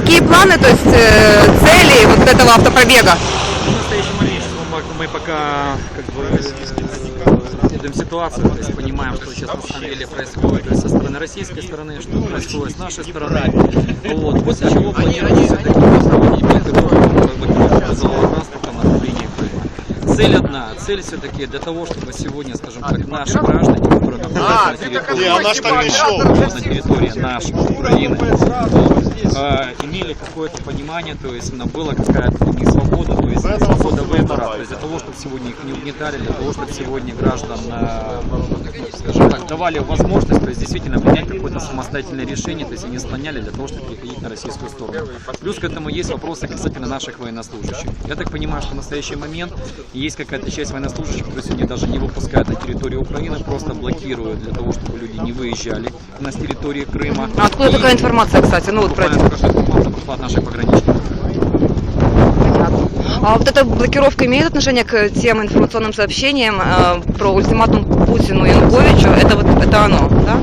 какие планы, то есть э, цели вот этого автопробега? Мы, пока как бы исследуем ситуацию, то есть понимаем, что сейчас на самом деле происходит со стороны российской стороны, что происходит с нашей стороны. Вот. После чего Крыма. Цель одна, цель все-таки для того, чтобы сегодня, скажем так, наши граждане, которые находятся на территории, Не, она ж так не шел. на территории нашей Украины, э, имели какое-то понимание, то есть было какая-то них свобода, то есть свобода выбора, то есть для того, чтобы сегодня их не угнетали, для того, чтобы сегодня граждан, э, скажем давали возможность, то есть действительно принять какое-то самостоятельное решение, то есть они склоняли для того, чтобы переходить на российскую сторону. Плюс к этому есть вопросы касательно наших военнослужащих. Я так понимаю, что в настоящий момент есть какая-то часть военнослужащих, которые сегодня даже не выпускают на территорию Украины, просто блокируют для того, чтобы люди не выезжали на территории Крыма. А откуда И такая информация, кстати? Ну вот про от наших пограничников. А вот эта блокировка имеет отношение к тем информационным сообщениям э, про ультиматум Путину и Януковичу? Это вот это оно, да?